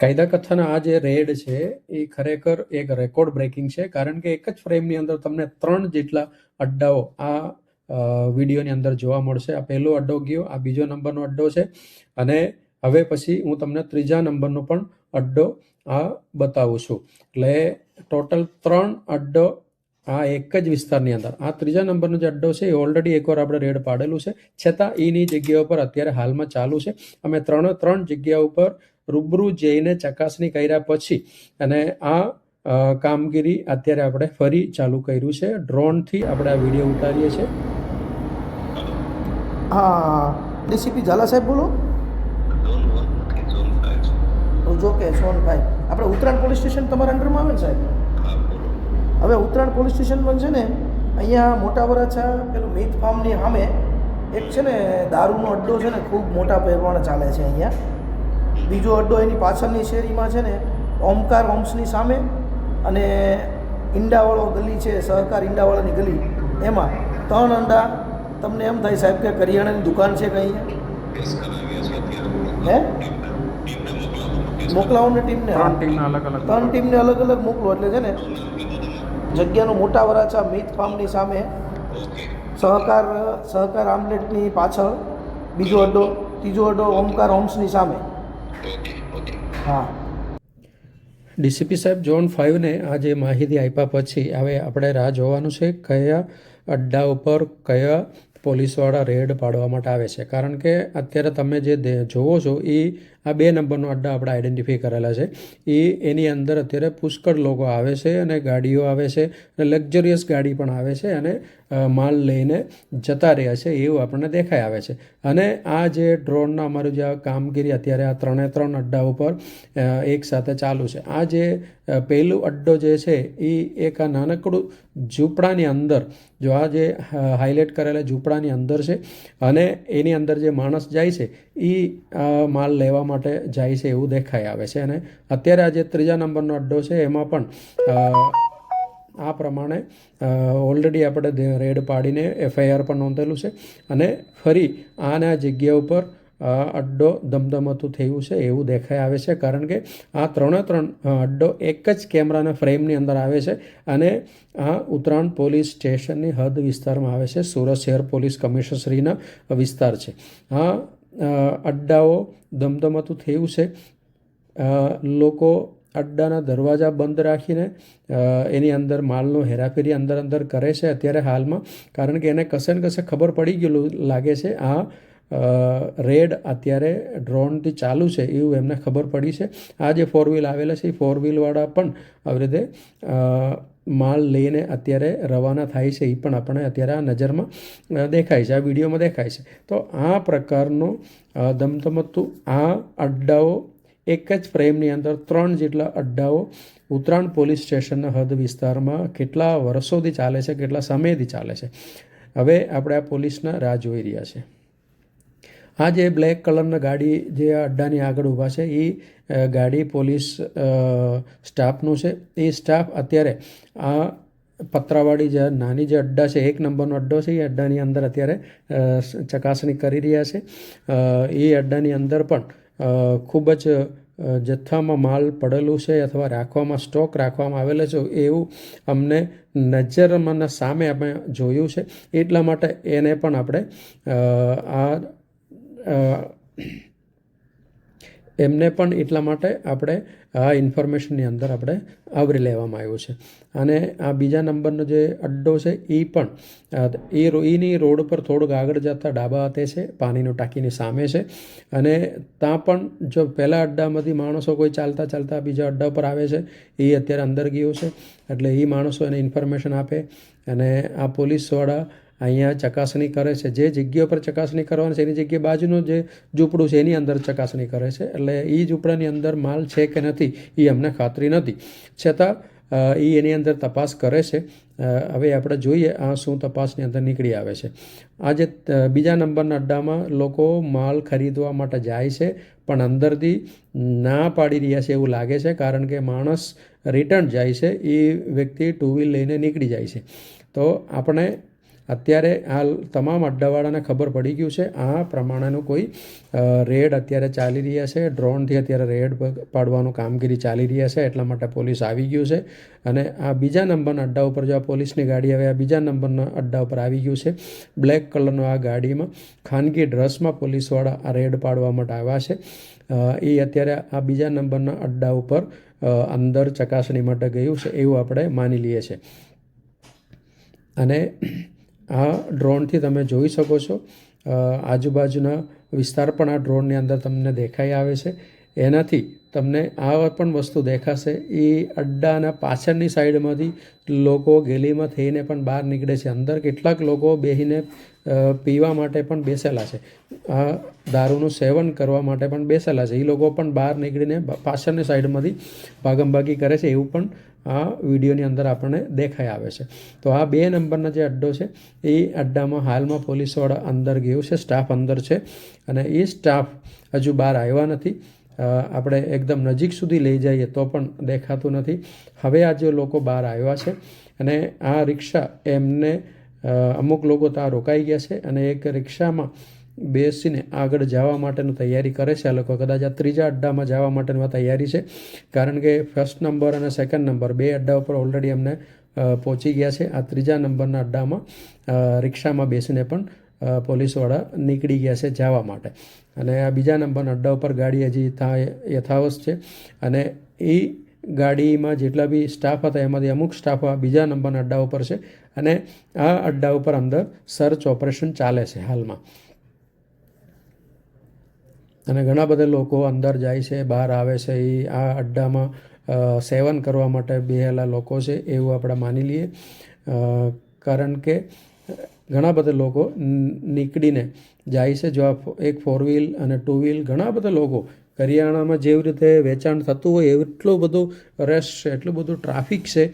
કાયદા કથન આ જે રેડ છે, એ ખરેખર એક રેકોર્ડ બ્રેકિંગ છે, કારણ કે એક જ ફ્રેમની અંદર તમને ત્રણ જેટલા અડ્ડાઓ આ વિડીયોની અંદર જોવા મળશે. આ પહેલો અડ્ડો ગયો, આ બીજો નંબરનો અડ્ડો છે, અને હવે પછી હું તમને ત્રીજા નંબરનો પણ અડ્ડો આ બતાવું છું. એટલે ટોટલ ત્રણ અડ્ડો આ એક જ વિસ્તારની અંદર. આ ત્રીજા નંબરનો જે અડ્ડો છે, એ ઓલરેડી એકવાર આપણે રેડ પાડેલું છે. છતાં એની જગ્યા ઉપર અત્યારે હાલમાં ચાલુ છે. અમે ત્રણે, ત્રણ જગ્યા ઉપર રૂબરૂ જઈને ચકાસણી કર્યા પછી અને આ કામગીરી અત્યારે આપણે ફરી ચાલુ કર્યું છે. ડ્રોનથી આપણે આ વીડિયો ઉતારીએ છીએ. હા ડીસીપી ઝાલા સાહેબ બોલો. જો કે સોનભાઈ આપણે ઉત્તરાયણ પોલીસ સ્ટેશન તમારા અંડરમાં આવે ને સાહેબ? હવે ઉત્તરાયણ પોલીસ સ્ટેશન પણ છે ને અહીંયા મોટા વરાછા પેલું મીત ફાર્મની સામે એક છે ને દારૂનો અડ્ડો છે ને ખૂબ મોટા પ્રમાણે ચાલે છે અહીંયા. બીજો અડ્ડો એની પાછળની શેરીમાં છે ને ઓમકાર હોમ્સની સામે અને ઈંડાવાળો ગલી છે સહકાર ઈંડાવાળાની ગલી. એમાં ત્રણ અંડા તમને એમ થાય સાહેબ કે કરિયાણાની દુકાન છે કંઈ હે? મોકલાવો ને ટીમને. ત્રણ ટીમના અલગ અલગ ત્રણ ટીમને અલગ અલગ મોકલો એટલે છે ને જગ્યાનો મોટા વરાછા મીત ફાર્મની સામે સહકાર સહકાર આમલેટની પાછળ બીજો અડ્ડો ત્રીજો અડ્ડો ઓમકાર હોમ્સની સામે. Okay okay. હા. ડીસીપી સાહેબ ઝોન ફાઇવને આ જે માહિતી આપ્યા પછી હવે આપણે રાહ જોવાનું છે કયા અડ્ડા ઉપર કયા પોલીસવાળા રેડ પાડવા માટે આવે છે. કારણ કે અત્યારે તમે જે જોવો છો એ આ બે નંબરનો અડ્ડા આપણે આઈડેન્ટિફાઈ કરેલા છે. એ એની અંદર અત્યારે પુષ્કળ લોકો આવે છે અને ગાડીઓ આવે છે અને લક્ઝરિયસ ગાડી પણ આવે છે અને માલ લઈને જતા રહ્યા છે એવું આપણને દેખાઈ આવે છે. અને આ જે ડ્રોનના અમારું જે કામગીરી અત્યારે આ ત્રણે ત્રણ અડ્ડા ઉપર એકસાથે એક સાથે ચાલુ છે. આ જે પહેલું અડ્ડો જે છે એ એક આ નાનકડું ઝૂંપડાની અંદર, જો આ જે હાઇલાઇટ કરેલા ઝૂંપડાની અંદર છે અને એની અંદર જે માણસ જાય છે એ માલ લેવા માટે જાય છે એવું દેખાઈ આવે છે. અને અત્યારે આ જે ત્રીજા નંબરનો અડ્ડો છે. એમાં પણ આ પ્રમાણે ઓલરેડી આપણે રેડ પાડીને એફઆઈઆર પણ નોંધેલું છે. અને ફરી આના જગ્યા ઉપર અડ્ડો ધમધમતું થયું છે એવું દેખાઈ આવે છે. કારણ કે આ ત્રણે ત્રણ અડ્ડો એક જ કેમેરાના ફ્રેમની અંદર આવે છે અને આ ઉત્તરાયણ પોલીસ સ્ટેશનની હદ વિસ્તારમાં આવે છે. સુરત શહેર પોલીસ કમિશનશ્રીના વિસ્તાર છે. અ, અડ્ડાઓ ધમધમતું થયું છે. લોકો અડ્ડાના દરવાજા બંધ રાખીને એની અંદર માલનો હેરાફેરી અંદર અંદર કરે છે અત્યારે હાલમાં. કારણ કે એને કશે ને કશે ખબર પડી ગયેલું લાગે છે આ રેડ અત્યારે ડ્રોનથી ચાલુ છે એવું એમને ખબર પડી છે. આ જે ફોર વ્હીલ આવેલા છે, એ ફોર વ્હીલવાળા પણ આવી રીતે માલ લઈને અત્યારે રવાના થાય છે, એ પણ આપણે અત્યારે આ નજરમાં દેખાય છે, આ વિડીયોમાં દેખાય છે. તો આ પ્રકારનો ધમધમતું આ અડ્ડાઓ એક જ ફ્રેમની અંદર ત્રણ જેટલા અડ્ડાઓ ઉત્તરાયણ પોલીસ સ્ટેશનના હદ વિસ્તારમાં કેટલા વર્ષોથી ચાલે છે, કેટલા સમયથી ચાલે છે. હવે આપણે આ પોલીસના રાહ જોઈ રહ્યા છે આ જે બ્લેક કલરના ગાડી જે આ અડ્ડાની આગળ ઊભા છે એ ગાડી પોલીસ સ્ટાફનું છે. એ સ્ટાફ અત્યારે આ પતરાવાળી જે નાની જે અડ્ડા છે, એક નંબરનો અડ્ડો છે એ અડ્ડાની અંદર અત્યારે ચકાસણી કરી રહ્યા છે. એ અડ્ડાની અંદર પણ ખૂબ જ જથ્થામાં માલ પડેલું છે અથવા રાખવામાં, સ્ટોક રાખવામાં આવેલો છે એવું અમને નજરમાં સામે આપણે જોયું છે. એટલા માટે એને પણ આપણે આ એમને પણ એટલા માટે આપણે આ ઇન્ફોર્મેશનની અંદર આપણે આવરી લેવામાં આવ્યું છે. અને આ બીજા નંબરનો જે અડ્ડો છે એ પણ એ એની રોડ પર થોડુંક આગળ જતાં ડાબા હાથે છે, પાણીની ટાંકીની સામે છે. અને ત્યાં પણ જો પહેલાં અડ્ડામાંથી માણસો કોઈ ચાલતા ચાલતા બીજા અડ્ડા પર આવે છે એ અત્યારે અંદર ગયો છે. એટલે એ માણસો એને ઇન્ફોર્મેશન આપે અને આ પોલીસવાળા અહીંયા ચકાસણી કરે છે. જે જગ્યા પર ચકાસણી કરવાની છે, એની જગ્યાએ બાજુનું જે ઝૂંપડું છે, એની અંદર ચકાસણી કરે છે. એટલે એ ઝૂંપડાની અંદર માલ છે કે નથી, એ અમને ખાતરી નથી. છતાં એ એની અંદર તપાસ કરે છે. હવે આપણે જોઈએ આ શું તપાસની અંદર નીકળી આવે છે. આજે બીજા નંબરના અડ્ડામાં લોકો માલ ખરીદવા માટે જાય છે, પણ અંદરથી ના પાડી રહ્યા છે એવું લાગે છે, કારણ કે માણસ રિટર્ન જાય છે, એ વ્યક્તિ ટુ વ્હીલ લઈને નીકળી જાય છે. તો આપણે અત્યારે આ તમામ અડ્ડાવાળાને ખબર પડી ગયું છે, આ પ્રમાણેનું કોઈ રેડ અત્યારે ચાલી રહ્યા છે, ડ્રોનથી અત્યારે રેડ પાડવાનું કામગીરી ચાલી રહ્યા છે, એટલા માટે પોલીસ આવી ગયું છે. અને આ બીજા નંબરના અડ્ડા ઉપર જો આ પોલીસની ગાડી આવે, આ બીજા નંબરના અડ્ડા ઉપર આવી ગયું છે. બ્લેક કલરનો આ ગાડીમાં ખાનગી ડ્રેસમાં પોલીસવાળા આ રેડ પાડવા માટે આવ્યા છે. એ અત્યારે આ બીજા નંબરના અડ્ડા ઉપર અંદર ચકાસણી માટે ગયું છે, એવું આપણે માની લઈએ છીએ. અને આ ડ્રોનથી તમે જોઈ શકો છો. આજુબાજુના વિસ્તાર પણ આ ડ્રોનની અંદર તમને દેખાઈ આવે છે. એનાથી તમને આ પણ વસ્તુ દેખાશે. એ અડ્ડાના પાછળની સાઈડમાંથી લોકો ગેલીમાં થઈને પણ બહાર નીકળે છે. અંદર કેટલાક લોકો બેસીને પીવા માટે પણ બેસેલા છે. આ દારૂનું સેવન કરવા માટે પણ બેસેલા છે. એ લોકો પણ બહાર નીકળીને પાછળની સાઈડમાંથી ભાગમભાગી કરે છે એવું પણ આ વિડીયોની અંદર આપણને દેખાઈ આવે છે. તો આ બે નંબરના જે અડ્ડો છે, એ અડ્ડામાં હાલમાં પોલીસવાળા અંદર ગયું છે. સ્ટાફ અંદર છે અને એ સ્ટાફ હજુ બહાર આવ્યા નથી. આપણે એકદમ નજીક સુધી લઈ જઈએ તો પણ દેખાતું નથી. હવે આ જે લોકો બહાર આવ્યા છે અને આ રિક્ષા એમને અમુક લોકો ત્યાં રોકાઈ ગયા છે અને એક રિક્ષામાં બેસીને આગળ જવા માટેની તૈયારી કરે છે. આ લોકો કદાચ આ ત્રીજા અડ્ડામાં જવા માટેની તૈયારી છે. કારણ કે ફર્સ્ટ નંબર અને સેકન્ડ નંબર બે અડ્ડા ઉપર ઓલરેડી અમને પહોંચી ગયા છે. આ ત્રીજા નંબરના અડ્ડામાં રિક્ષામાં બેસીને પણ પોલીસવાળા નીકળી ગયા છે જવા માટે. અને આ બીજા નંબરના અડ્ડા ઉપર ગાડી હજી યથાવત છે. અને એ ગાડીમાં જેટલા બી સ્ટાફ હતા, એમાંથી અમુક સ્ટાફ બીજા નંબરના અડ્ડા ઉપર છે. અને આ અડ્ડા ઉપર અંદર સર્ચ ઓપરેશન ચાલે છે હાલમાં. અને ઘણા બધા લોકો અંદર જાય છે, બહાર આવે છે. એ આ અડ્ડામાં સેવન કરવા માટે બેહેલા લોકો છે, એવું આપણે માની લઈએ. કારણ કે ઘણા બધા લોકો નીકળીને જાય છે. જો આ એક ફોર વ્હીલ અને ટુ વ્હીલ ઘણા બધા લોકો કરિયાણામાં જેવી રીતે વેચાણ થતું હોય એટલું બધું રશ છે, એટલું બધું ટ્રાફિક છે.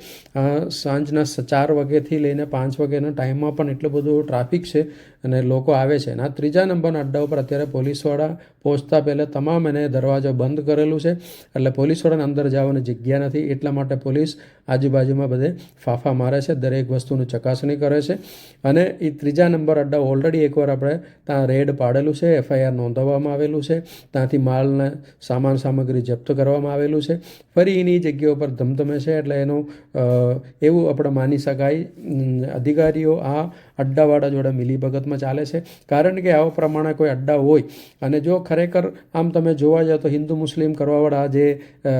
સાંજના ચાર વાગ્યાથી લઈને પાંચ વાગ્યાના ટાઈમમાં પણ એટલું બધું ટ્રાફિક છે. અને લોકો આવે છે. અને આ ત્રીજા નંબરના અડ્ડા ઉપર અત્યારે પોલીસવાળા પહોંચતા પહેલાં તમામ એને દરવાજો બંધ કરેલું છે. એટલે પોલીસવાળાને અંદર જવાની જગ્યા નથી. એટલા માટે પોલીસ આજુબાજુમાં બધે ફાફા મારે છે. દરેક વસ્તુની ચકાસણી કરે છે. અને એ ત્રીજા નંબર અડ્ડા ઓલરેડી એકવાર આપણે ત્યાં રેડ પાડેલું છે. એફઆઈઆર નોંધાવવામાં આવેલું છે. ત્યાંથી માલને સામાન સામગ્રી જપ્ત કરવામાં આવેલું છે. ફરી એની જગ્યા ઉપર ધમધમે છે. એટલે એનું એવું આપણે માની શકાય. અધિકારીઓ આ અડ્ડાવાળા જોડે મિલીભગતમાં ચાલે છે. કારણ કે આવા પ્રમાણે કોઈ અડ્ડા હોય અને જો ખરેખર આમ તમે જોવા જાઓ તો હિન્દુ મુસ્લિમ કરવાવાળા જે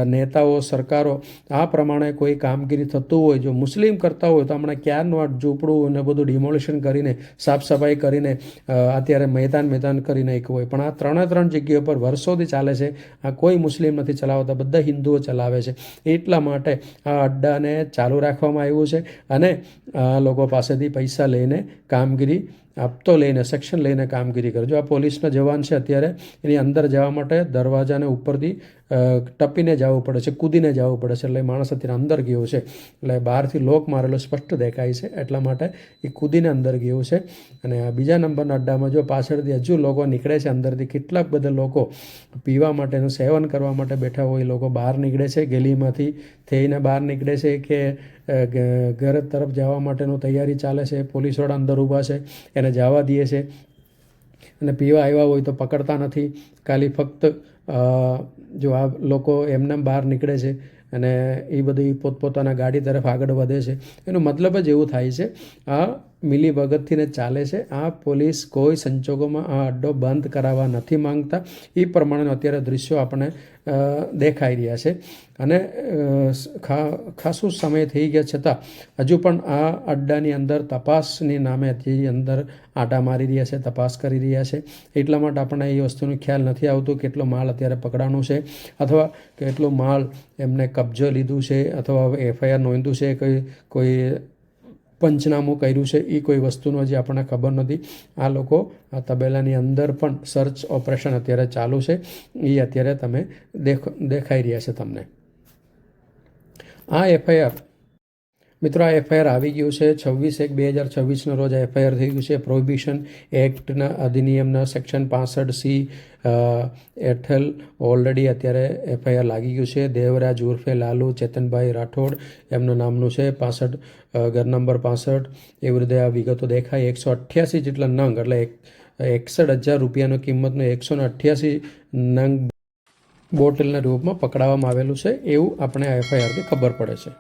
નેતાઓ, સરકારો, આ પ્રમાણે કોઈ કામગીરી થતું હોય, જો મુસ્લિમ કરતા હોય તો હમણાં ક્યારનું આ ઝૂંપડું અને બધું ડિમોલિશન કરીને સાફ સફાઈ કરીને અત્યારે મેદાન મેદાન કરી નાખ્યું હોય. પણ આ ત્રણે ત્રણ જગ્યાઓ પર વર્ષોથી ચાલે છે. આ કોઈ મુસ્લિમ નથી ચલાવતા. બધા હિન્દુઓ ચલાવે છે. એટલા માટે આ અડ્ડાને ચાલુ રાખવામાં આવ્યું છે અને આ લોકો પાસેથી પૈસા લઈને કામગીરી આપતો લઈને સેક્શન લઈને કામગીરી કરે. જો આ પોલીસના જવાન છે, અત્યારે એની અંદર જવા માટે દરવાજાને ઉપરથી ટપીને જવું પડે છે, કૂદીને જવું પડે છે, એટલે માણસ અત્યારે અંદર ગયો છે. એટલે બહારથી લોક મારેલો સ્પષ્ટ દેખાય છે, એટલા માટે એ કૂદીને અંદર ગયું છે. અને બીજા નંબરના અડ્ડામાં જો પાછળથી હજુ લોકો નીકળે છે, અંદરથી કેટલાક બધા લોકો પીવા માટેનું સેવન કરવા માટે બેઠા હોય, એ લોકો બહાર નીકળે છે, ગેલીમાંથી થઈને બહાર નીકળે છે કે ઘર તરફ જવા માટેનું તૈયારી ચાલે છે પોલીસવાળા અંદર ઊભા છે, એને જવા દે છે. અને પીવા આવ્યા હોય તો પકડતા નથી. ખાલી ફક્ત જો આ લોકો એમને બહાર નીકળે છે અને એ બધી પોતપોતાના ગાડી તરફ આગળ વધે છે, એનો મતલબ જ એવું થાય છે, આ મિલી ભગતથીને ચાલે છે, આ પોલીસ કોઈ સંજોગોમાં આ અડ્ડો બંધ કરાવવા નથી માંગતા. એ પ્રમાણેનું અત્યારે દૃશ્યો આપણે દેખાઈ રહ્યા છે. અને ખાસું સમય થઈ ગયા છતાં, હજુ પણ આ અડ્ડાની અંદર તપાસની નામે હજી અંદર આટા મારી રહ્યા છે, તપાસ કરી રહ્યા છે. એટલા માટે આપણને એ વસ્તુનો ખ્યાલ નથી આવતું કેટલો માલ અત્યારે પકડાનો છે, અથવા કેટલો માલ એમને કબજો લીધું છે, અથવા એફઆઈઆર નોંધ્યું છે કોઈ કોઈ પંચનામું કર્યું છે એ કોઈ વસ્તુનો હજી આપણને ખબર નથી. આ લોકો આ તબેલાની અંદર પણ સર્ચ ઓપરેશન અત્યારે ચાલુ છે. એ અત્યારે તમે દેખ, દેખાઈ રહ્યા છે તમને. આ એફઆઈઆર મિત્રો, આ એફઆઈઆર આવી ગયું છે. છવ્વીસ એક બે હજાર છવ્વીસનો રોજ એફઆઈઆર થઈ ગયું છે. પ્રોહિબિશન એક્ટના અધિનિયમના સેક્શન પાસઠ સી હેઠળ ઓલરેડી અત્યારે એફઆઈઆર લાગી ગયું છે. દેવરાજ ઉર્ફે લાલુ, ચેતનભાઈ રાઠોડ એમનું નામનું છે. પાસઠ ઘર નંબર પાસઠ. એવી રીતે આ વિગતો દેખાય. એકસો અઠ્યાસી જેટલા નંગ, એટલે એક, એકસઠ હજાર રૂપિયાનો કિંમતનો એકસો અઠ્યાસી નંગ બોટલના રૂપમાં પકડાવવામાં આવેલું છે. એવું આપણે આ એફઆઈઆરથી ખબર પડે છે.